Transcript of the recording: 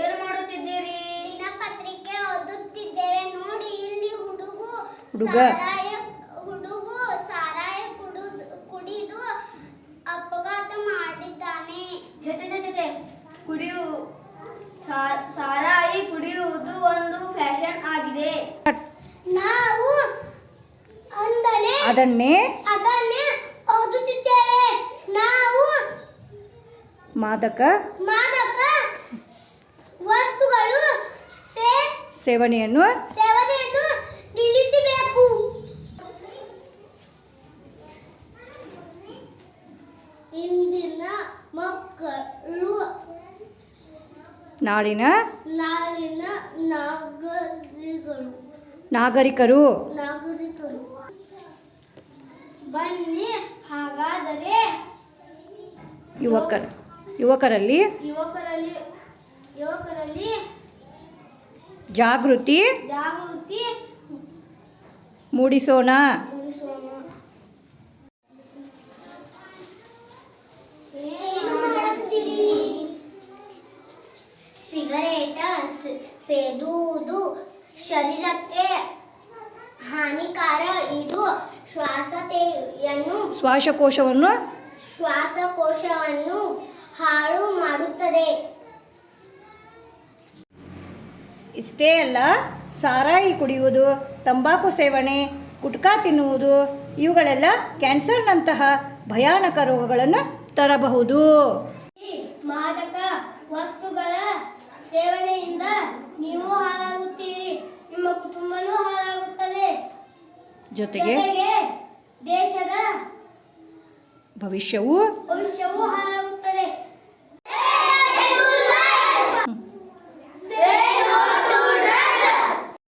ಏನು ಮಾಡುತ್ತಿದ್ದೀರಿ? ದಿನಪತ್ರಿಕೆ ಓದುತ್ತಿದ್ದೇವೆ. ನೋಡಿ ಇಲ್ಲಿ ಹುಡುಗು ಹುಡುಗ. ಸಾರಾಯ ಹುಡುಗು ಸಾರಾಯ ಕುಡಿದು ಕುಡಿದು ಅಪಘಾತ ಮಾಡಿದ್ದಾನೆ. ಜೊತೆ ಜೊತೆ ಕುಡಿಯು ಸಾರಾಯಿ ಕುಡಿಯುವುದು ಒಂದು ಫ್ಯಾಷನ್ ಆಗಿದೆ. ನಾವು ಅಂದರೆ ಅದನ್ನೇ ಅದನ್ನೇ ಓದುತ್ತಿದ್ದೇವೆ. ನಾವು ಮಾದಕ ಮಾದಕ ವಸ್ತುಗಳು ಸೇ ಸೇವನೆಯನ್ನು ನಿಲ್ಲಿಸಬೇಕು. ಇಂದಿನ ಮಕ್ಕಳು ನಾಳಿನ ನಾಳಿನ ನಾಗರಿಕರು. ನಾಗರಿಕರು. ನಾಗರಿಕರು. ಬನ್ನಿ ಹಾಗಾದರೆ ಯುವಕರು. ಯುವಕರಲ್ಲಿ ಯುವಕರಲ್ಲಿ ಯುವಕರಲ್ಲಿ ಜಾಗೃತಿ. ಜಾಗೃತಿ. ಮೂಡಿಸೋಣ. ಸಿಗರೇಟ ಸೇದುವುದು ಶರೀರಕ್ಕೆ ಹಾನಿಕಾರ ಇದು ಶ್ವಾಸತೆಯನ್ನು ಶ್ವಾಸಕೋಶವನ್ನು ಶ್ವಾಸಕೋಶವನ್ನು ಹಾಳು ಮಾಡುತ್ತದೆ. ಇಷ್ಟೇ ಅಲ್ಲ ಸಾರಾಯಿ ಕುಡಿಯುವುದು ತಂಬಾಕು ಸೇವನೆ ಗುಟ್ಕಾ ತಿನ್ನುವುದು ಇವುಗಳೆಲ್ಲ ಕ್ಯಾನ್ಸರ್ನಂತಹ ಭಯಾನಕ ರೋಗಗಳನ್ನು ತರಬಹುದು. ಮಾದಕ ವಸ್ತುಗಳ ಸೇವನೆಯಿಂದ ನೀವು ಹಾಳಾಗುತ್ತೀರಿ. ನಿಮ್ಮ ಕುಟುಂಬನೂ ಹಾಳಾಗುತ್ತದೆ. ಜೊತೆಗೆ ದೇಶದ ಭವಿಷ್ಯವು ಭವಿಷ್ಯವೂ ಹಾಳಾಗುತ್ತದೆ.